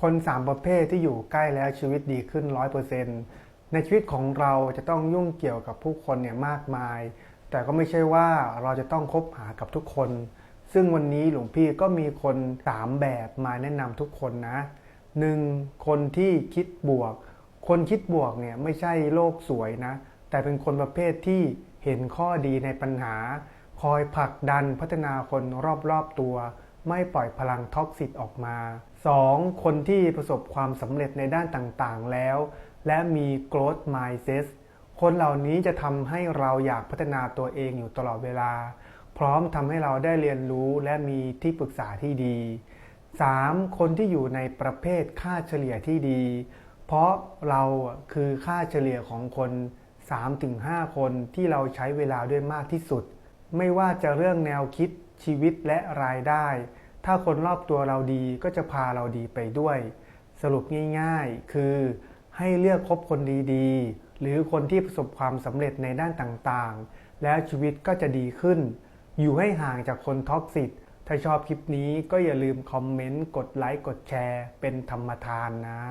คนสามประเภทที่อยู่ใกล้แล้วชีวิตดีขึ้นร้อยเปอร์เซ็นต์ในชีวิตของเราจะต้องยุ่งเกี่ยวกับผู้คนเนี่ยมากมาย แต่ก็ไม่ใช่ว่าเราจะต้องคบหากับทุกคน ซึ่งวันนี้หลวงพี่ก็มีคนสามแบบมาแนะนำทุกคนนะหนึ่งคนที่คิดบวก คนคิดบวกเนี่ยไม่ใช่โลกสวยนะ แต่เป็นคนประเภทที่เห็นข้อดีในปัญหา คอยผลักดันพัฒนาคนรอบๆตัว ไม่ปล่อยพลังท็อกซิตออกมา 2. คนที่ประสบความสำเร็จในด้านต่างๆแล้ว และมี growth mindset คนเหล่านี้จะทำให้เราอยากพัฒนาตัวเองอยู่ตลอดเวลา พร้อมทำให้เราได้เรียนรู้และมีที่ปรึกษาที่ดี 3. คนที่อยู่ในประเภทค่าเฉลี่ยที่ดี เพราะเราคือค่าเฉลี่ยของคน 3-5 คนที่เราใช้เวลาด้วยมากที่สุด ไม่ว่าจะเรื่องแนวคิด ชีวิตและรายได้ ถ้าคนรอบตัวเราดีก็จะพาเราดีไปด้วย สรุปง่ายๆ คือให้เลือกคบคนดีๆ หรือคนที่ประสบความสำเร็จในด้านต่างๆ แล้วชีวิตก็จะดีขึ้น อยู่ให้ห่างจากคนท็อกซิตถ้าชอบคลิปนี้ก็อย่าลืมคอมเมนต์ กดไลค์ กดแชร์ เป็นธรรมทานนะ